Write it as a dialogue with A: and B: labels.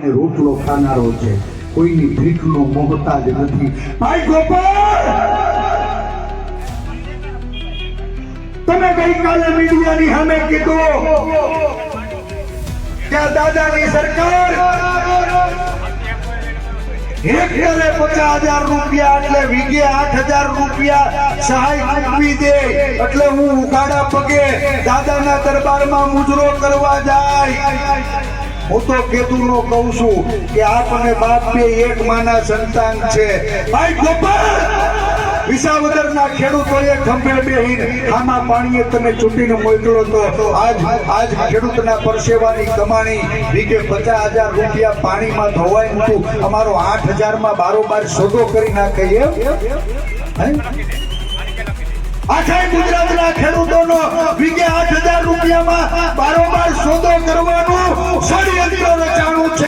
A: રોટલો ખાનારો છે. કોઈની ભીખનો મોહતાજ નથી. ભાઈ ગોપાલ! તમે ગઈકાલે મીડિયાની સામે કીધું કે દાદાની સરકાર હેક્ટરે પચાસ હજાર રૂપિયા એટલે વીઘે આઠ હજાર રૂપિયા સહાય આપવી દે. એટલે હું ઉઘાડા પગે દાદાના દરબારમાં મુજરો કરવા જાય. હું તો કેતુનો કહું છું કે આપ બાપ બે એક માના સંતાન છે ભાઈ ગોપાલ, વિસાવદરના ખેડૂતોએ ખંભે બેહીને આમાં પાણીએ તમે ચૂંટીને મોકલો તો આજ આજ ખેડૂતના પરસેવાની કમાણી વીઘે પચાસ હજાર રૂપિયા પાણીમાં ધોવાય મૂકું અમારો આઠ હજારમાં બારોબાર સોદો કરી નાખીએ? આખા ગુજરાતના ખેડૂતોનો વીઘે આઠ હજાર રૂપિયામાં બારોબાર સોદો કરવાનું